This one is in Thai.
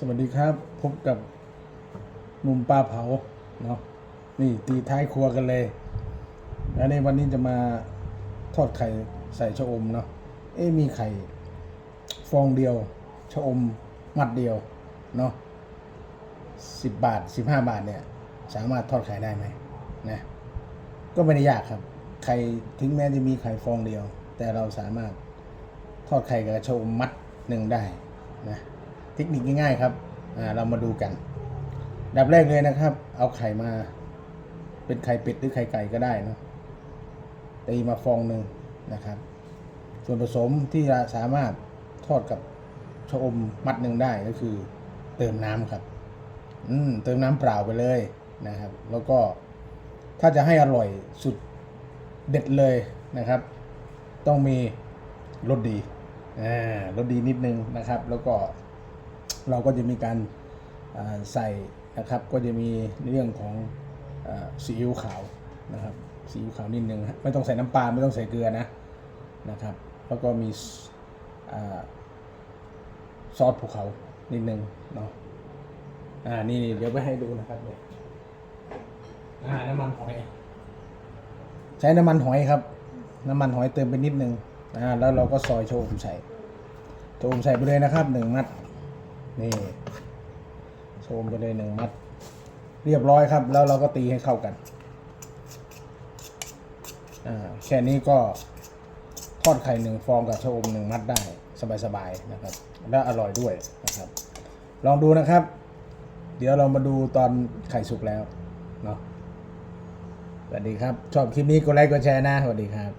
สวัสดีครับ พบกับหนุ่มปลาเผาเนาะนี่ตีท้ายครัวกันเลยแล้วในวันนี้จะมาทอดไข่ใส่ชะอมเนาะเอ๊มีไข่ ฟองเดียวชะอมมัดเดียวเนาะสิบบาทสิบห้าบาทเนี่ย สามารถทอดไข่ได้ไหมนะก็ไม่ได้ยากครับไข่ถึงแม้จะมีไข่ฟองเดียว แต่เราสามารถทอดไข่กับชะอมมัดหนึ่งได้นะ เทคนิคง่ายๆครับเรามาดูกัน ดับแรกเลยนะครับ เอาไข่มา เป็นไข่เป็ดหรือไข่ไก่ก็ได้นะตีมาฟองหนึ่งนะครับ ส่วนผสมที่จะสามารถทอดกับชะอมมัดหนึ่งได้ก็คือ เติมน้ำครับ อืมเติมน้ำเปล่าไปเลยนะครับ แล้วก็ถ้าจะให้อร่อยสุดเด็ดเลยนะครับ ต้องมีรสดีอ่ารสดีนิดนึงนะครับ แล้วก็ เราก็จะมีการอ่าใส่นะครับ ก็จะมีเรื่องของอาซีอิ๊วขาวนะครับซีอิ๊วขาวนิดนึงฮะไม่ต้องใส่น้ำปลาไม่ต้องใส่เกลือนะนะครับ แล้วก็มีอ่าซอสภูเขานิดนึงเนาะอ่านี่นี่เดี๋ยวไปให้ดูนะครับเนี่ยอ่าน้ำมันหอย ใช้น้ำมันหอยครับ น้ำมันหอยเติมไปนิดนึงอ่าแล้วเราก็ซอยโชว์ผมใส่โชว์ผมใส่ไปเลยนะครับหนึ่งมัด นี่โชว์ไปเลยหนึ่งมัด เรียบร้อยครับ แล้วเราก็ตีให้เข้ากัน อ่าแค่นี้ก็ทอดไข่หนึ่งฟองกับชะอมหนึ่งมัดได้สบายๆนะครับ และอร่อยด้วยนะครับ ลองดูนะครับ เดี๋ยวเรามาดูตอนไข่สุกแล้วเนาะสวัสดีครับ ชอบคลิปนี้กดไลค์กดแชร์นะสวัสดีครับ